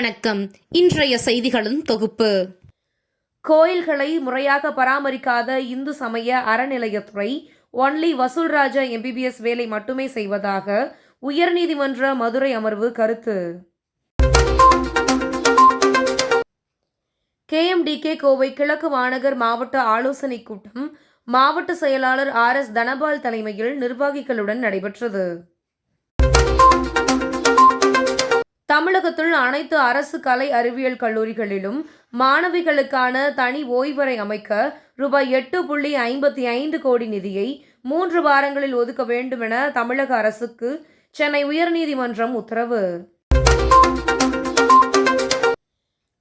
வணக்கம். இன்றைய செய்திகளின் தொகுப்பு. கோயில்களை முறையாக பராமரிக்காத இந்து சமய அறநிலையத்துறை ஒன்லி வசூல்ராஜா எம்பிபிஎஸ் வேலை மட்டுமே செய்வதாக உயர்நீதிமன்ற மதுரை அமர்வு கருத்து. கேஎம்டிகே கோவை கிழக்கு மாநகர் மாவட்ட ஆலோசனைக் கூட்டம் மாவட்ட செயலாளர் ஆர் எஸ் தனபால் தலைமையில் நிர்வாகிகளுடன் நடைபெற்றது. தமிழகத்தில் அனைத்து அரசு கலை அறிவியல் கல்லூரிகளிலும் மாணவிகளுக்கான தனி ஓய்வறை அமைக்க ரூபாய் எட்டு புள்ளி ஐம்பத்தி ஐந்து கோடி நிதியை மூன்று வாரங்களில் ஒதுக்க வேண்டும் என தமிழக அரசுக்கு சென்னை உயர்நீதிமன்றம் உத்தரவு.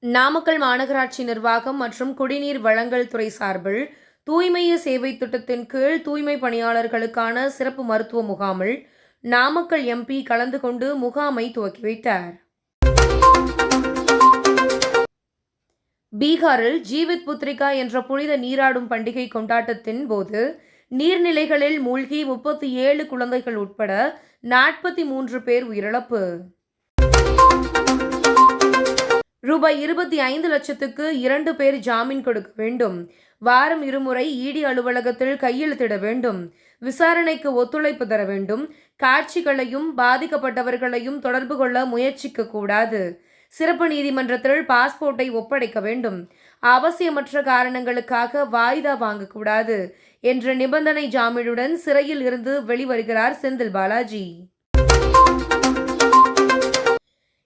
நாமக்கல் மாநகராட்சி நிர்வாகம் மற்றும் குடிநீர் வழங்கல் துறை சார்பில் தூய்மைய சேவை திட்டத்தின் கீழ் தூய்மை பணியாளர்களுக்கான சிறப்பு மருத்துவ முகாமில் நாமக்கல் எம்பி கலந்து கொண்டு முகாமை துவக்கி வைத்தார். பீகாரில் ஜீவித் புத்ரிகா என்ற புனித நீராடும் பண்டிகை கொண்டாட்டத்தின் போது நீர்நிலைகளில் மூழ்கி முப்பத்தி ஏழு குழந்தைகள் உட்பட நாற்பத்தி மூன்று பேர் உயிரிழப்பு. ரூபாய் இருபத்தி ஐந்து லட்சத்துக்கு இரண்டு பேர் ஜாமீன் கொடுக்க வேண்டும். வாரம் இருமுறை இடி அலுவலகத்தில் கையெழுத்திட வேண்டும். விசாரணைக்கு ஒத்துழைப்பு தர வேண்டும். காட்சிகளையும் பாதிக்கப்பட்டவர்களையும் தொடர்பு கொள்ள முயற்சிக்க கூடாது. சிறப்பு நீதிமன்றத்தில் பாஸ்போர்ட்டை ஒப்படைக்க வேண்டும். அவசியமற்ற காரணங்களுக்காக வாய்தா வாங்கக்கூடாது என்ற நிபந்தனை ஜாமீனுடன் சிறையில் இருந்து வெளிவருகிறார் செந்தில் பாலாஜி.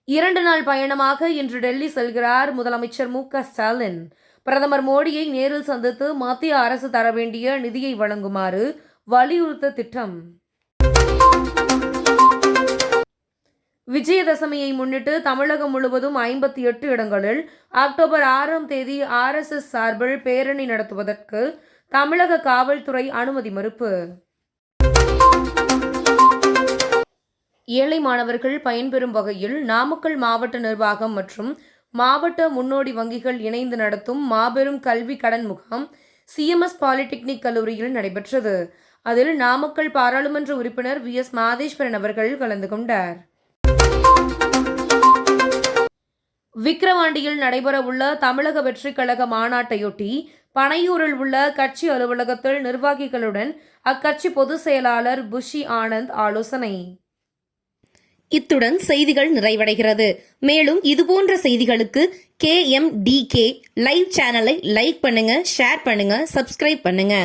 இரண்டு நாள் பயணமாக இன்று டெல்லி செல்கிறார் முதலமைச்சர் மு க ஸ்டாலின். பிரதமர் மோடியை நேரில் சந்தித்து மத்திய அரசு தர வேண்டிய நிதியை வழங்குமாறு வலியுறுத்த திட்டம். விஜயதசமியை முன்னிட்டு தமிழகம் முழுவதும் ஐம்பத்தி எட்டு இடங்களில் அக்டோபர் ஆறாம் தேதி ஆர்எஸ்எஸ் சார்பில் பேரணி நடத்துவதற்கு தமிழக காவல்துறை அனுமதி மறுப்பு. ஏழை மாணவர்கள் பயன்பெறும் வகையில் நாமக்கல் மாவட்ட நிர்வாகம் மற்றும் மாவட்ட முன்னோடி வங்கிகள் இணைந்து நடத்தும் மாபெரும் கல்வி கடன் முகாம் சிஎம்எஸ் பாலிடெக்னிக் கல்லூரியில் நடைபெற்றது. அதில் நாமக்கல் பாராளுமன்ற உறுப்பினர் வி. எஸ். மாதேஸ்வரன் அவர்கள் கலந்து கொண்டார். விக்கிரவாண்டியில் நடைபெறவுள்ள தமிழக வெற்றிக் கழக மாநாட்டையொட்டி பனையூரில் உள்ள கட்சி அலுவலகத்தில் நிர்வாகிகளுடன் அக்கட்சி பொதுச் செயலாளர் புஷி ஆனந்த் ஆலோசனை. இத்துடன் செய்திகள் நிறைவடைகிறது. மேலும் இதுபோன்ற செய்திகளுக்கு K M T K live சேனலை லைக் பண்ணுங்க ஷேர் பண்ணுங்க சப்ஸ்கிரைப் பண்ணுங்க.